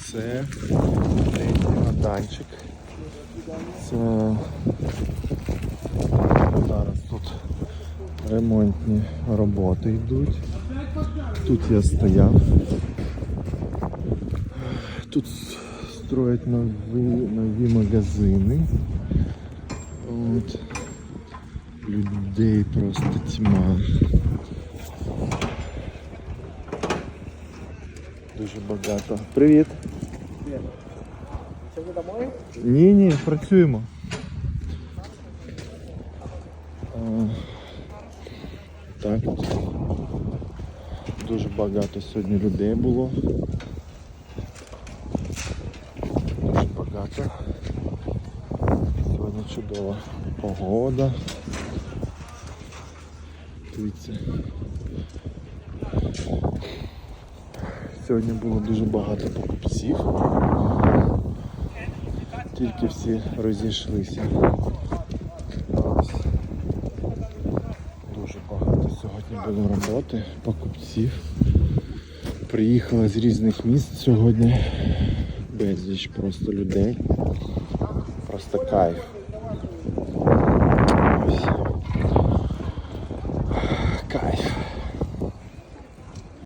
Це майданчик. Це зараз тут ремонтні роботи йдуть. Тут я стояв. Тут строять нові, нові магазини. От. Людей просто тьма. Дуже багато. Привіт! Це ви домой? Ні, ні, працюємо. А, Так. Дуже багато сьогодні людей було. Дуже багато. Сьогодні чудова погода. Дивіться. Сьогодні було дуже багато покупців, тільки всі розійшлися. Дуже багато сьогодні було роботи, покупців. Приїхала з різних міст сьогодні, безліч просто людей. Просто кайф. Ось. Кайф.